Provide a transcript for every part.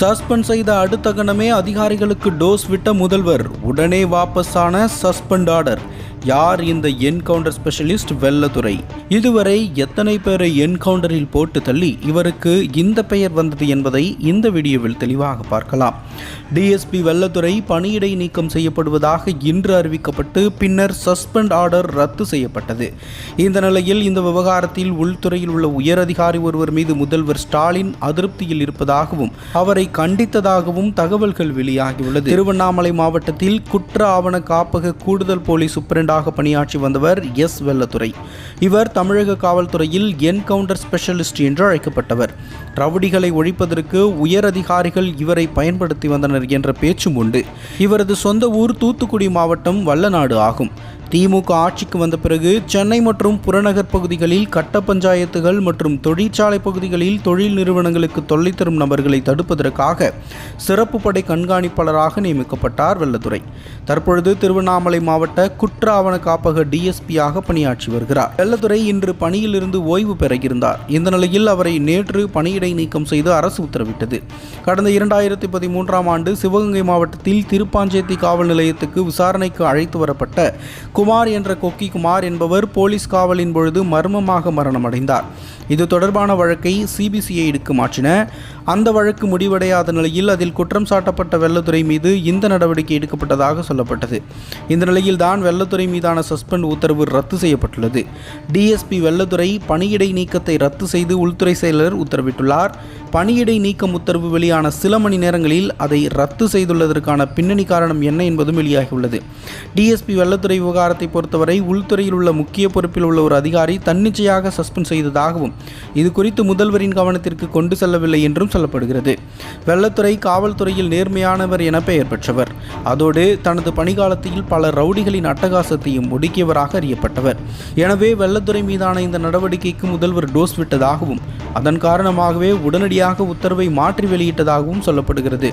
Suspend செய்த அடுத்த கணமே அதிகாரிகளுக்கு டோஸ் விட்ட முதல்வர். உடனே வாபஸான சஸ்பெண்ட் ஆர்டர். யார் இந்த என்கவுண்டர் ஸ்பெஷலிஸ்ட் வெள்ளத்துறை. இதுவரை எத்தனை பேரை என்கவுண்டரில் போட்டு தள்ளி இவருக்கு இந்த பெயர் வந்தது என்பதை இந்த வீடியோவில் தெளிவாக பார்க்கலாம். டிஎஸ்பி வெள்ளத்துறை பணியிடை நீக்கம் செய்யப்படுவதாக இன்று அறிவிக்கப்பட்டு பின்னர் சஸ்பெண்ட் ஆர்டர் ரத்து செய்யப்பட்டது. இந்த நிலையில் இந்த விவகாரத்தில் உள்துறையில் உள்ள உயரதிகாரி ஒருவர் மீது முதல்வர் ஸ்டாலின் அதிருப்தியில் இருப்பதாகவும் அவரை கண்டித்ததாகவும் தகவல்கள் வெளியாகியுள்ளது. திருவண்ணாமலை மாவட்டத்தில் குற்ற ஆவண காப்பக கூடுதல் போலீஸ் சூப்பரண்டாக பணியாற்றி வந்தவர் எஸ் வெள்ளத்துறை. இவர் தமிழக காவல்துறையில் என்கவுண்டர் ஸ்பெஷலிஸ்ட் என்று அழைக்கப்பட்டவர். ரவுடிகளை ஒழிப்பதற்கு உயர் அதிகாரிகள் இவரை பயன்படுத்தி வந்தனர் என்ற பேச்சும் உண்டு. இவரது சொந்த ஊர் தூத்துக்குடி மாவட்டம் வல்லநாடு ஆகும். திமுக ஆட்சிக்கு வந்த பிறகு சென்னை மற்றும் புறநகர் பகுதிகளில் கட்ட பஞ்சாயத்துகள் மற்றும் தொழிற்சாலை பகுதிகளில் தொழில் நிறுவனங்களுக்கு தொல்லை தரும் நபர்களை தடுப்பதற்காக சிறப்பு படை கண்காணிப்பாளராக நியமிக்கப்பட்டார் வெள்ளத்துறை. தற்பொழுது திருவண்ணாமலை மாவட்ட குற்ற ஆவண காப்பக டிஎஸ்பியாக பணியாற்றி வருகிறார். வெள்ளத்துறை இன்று பணியிலிருந்து ஓய்வு பெற இருந்தார் இந்த நிலையில் அவரை நேற்று பணியிடை நீக்கம் செய்து அரசு உத்தரவிட்டது. கடந்த இரண்டாயிரத்தி பதிமூன்றாம் ஆண்டு சிவகங்கை மாவட்டத்தில் திருப்பாஞ்சேத்தி காவல் நிலையத்துக்கு விசாரணைக்கு அழைத்து வரப்பட்ட குமார் என்ற கொக்கி குமார் என்பவர் போலீஸ் காவலின் பொழுது மர்மமாக மரணமடைந்தார். இது தொடர்பான வழக்கை சிபிசிஐடிக்கு மாற்றின. அந்த வழக்கு முடிவடையாத நிலையில் அதில் குற்றம் சாட்டப்பட்ட வெள்ளத்துறை மீது இந்த நடவடிக்கை எடுக்கப்பட்டதாக சொல்லப்பட்டது. இந்த நிலையில் தான் வெள்ளத்துறை மீதான சஸ்பெண்ட் உத்தரவு ரத்து செய்யப்பட்டுள்ளது. டிஎஸ்பி வெள்ளத்துறை பணியிடை நீக்கத்தை ரத்து செய்து உள்துறை செயலர் உத்தரவிட்டுள்ளார். பணியிடை நீக்கம் உத்தரவு வெளியான சில மணி நேரங்களில் அதை ரத்து செய்துள்ளதற்கான பின்னணி காரணம் என்ன என்பதும் வெளியாகியுள்ளது. டிஎஸ்பி வெள்ளத்துறை விவகாரத்தை பொறுத்தவரை உள்துறையில் உள்ள முக்கிய பொறுப்பில் உள்ள ஒரு அதிகாரி தன்னிச்சையாக சஸ்பெண்ட் செய்ததாகவும் இது குறித்து முதல்வரின் கவனத்திற்கு கொண்டு செல்லவில்லை என்றும் சொல்லப்படுகிறது. வெள்ளத்துறை காவல்துறையில் நேர்மையானவர் என பெயர் பெற்றவர். அதோடு தனது பணிகாலத்தில் பல ரவுடிகளின் அட்டகாசத்தையும் ஒடுக்கியவராக அறியப்பட்டவர். எனவே வெள்ளத்துறை மீதான இந்த நடவடிக்கைக்கு முதல்வர் டோஸ் விட்டதாகவும் அதன் காரணமாகவே உடனடியாக உத்தரவை மாற்றி வெளியிட்டதாகவும் சொல்லப்படுகிறது.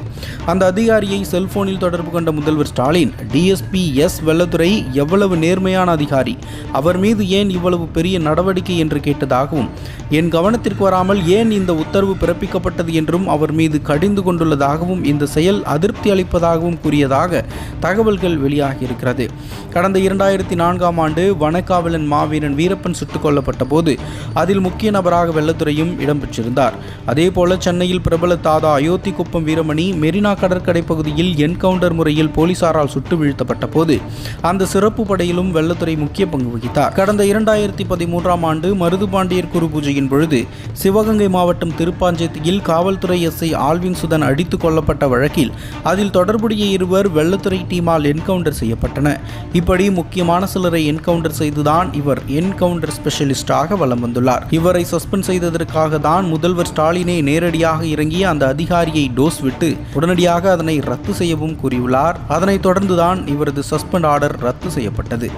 அந்த அதிகாரியை செல்போனில் தொடர்பு கொண்ட முதல்வர் ஸ்டாலின் டிஎஸ்பி எஸ் வெள்ளத்துறை எவ்வளவு நேர்மையான அதிகாரி. அவர் மீது ஏன் இவ்வளவு பெரிய நடவடிக்கை என்று கேட்டதாகவும் என் கவனத்திற்கு வராமல் ஏன் இந்த உத்தரவு பிறப்பிக்கப்பட்டது என்றும் அவர் மீது கடிந்து கொண்டுள்ளதாகவும் இந்த செயல் அதிருப்தி அளிப்பதாகவும் கூறியதாக தகவல்கள் வெளியாகியிருக்கிறது. கடந்த இரண்டாயிரத்தி நான்காம் ஆண்டு வனக்காவலன் மாவீரன் வீரப்பன் சுட்டுக் கொல்லப்பட்ட போது அதில் முக்கிய நபராக வெள்ளத்துறையும் இடம்பெற்றிருந்தார். அதேபோல சென்னையில் பிரபல தாதா அயோத்தி குப்பம் வீரமணி மெரினா கடற்கரை பகுதியில் என்கவுண்டர் முறையில் போலீசாரால் சுட்டு வீழ்த்தப்பட்ட போது அந்த சிறப்பு படையிலும் வெள்ளத்துறை முக்கிய பங்கு வகித்தார். கடந்த இரண்டாயிரத்தி பதிமூன்றாம் ஆண்டு மருதுபாண்டியர் குரு பூஜையின் பொழுது சிவகங்கை மாவட்டம் திருப்பாஞ்சேத்தியில் காவல்துறை எஸ்ஐ ஆல்வின் சுதன் அடித்துக் கொல்லப்பட்ட வழக்கில் அதில் தொடர்புடைய இருவர் வெள்ளத்துறை டீமால் என்கவுண்டர் செய்யப்பட்டன. இப்படி முக்கியமான சிலரை என்கவுண்டர் செய்துதான் இவர் என்கவுண்டர் ஸ்பெஷலிஸ்டாக வலம் வந்துள்ளார். இவரை சஸ்பெண்ட் செய்ததற்காக தான் முதல்வர் ஸ்டாலினை நேரடியாக இறங்கிய அந்த அதிகாரியை டோஸ் விட்டு உடனடியாக அதனை ரத்து செய்யவும் கூறியுள்ளார். அதனைத் தொடர்ந்துதான் இவரது சஸ்பெண்ட் ஆர்டர் ரத்து செய்யப்பட்டது. ஏற்பட்டது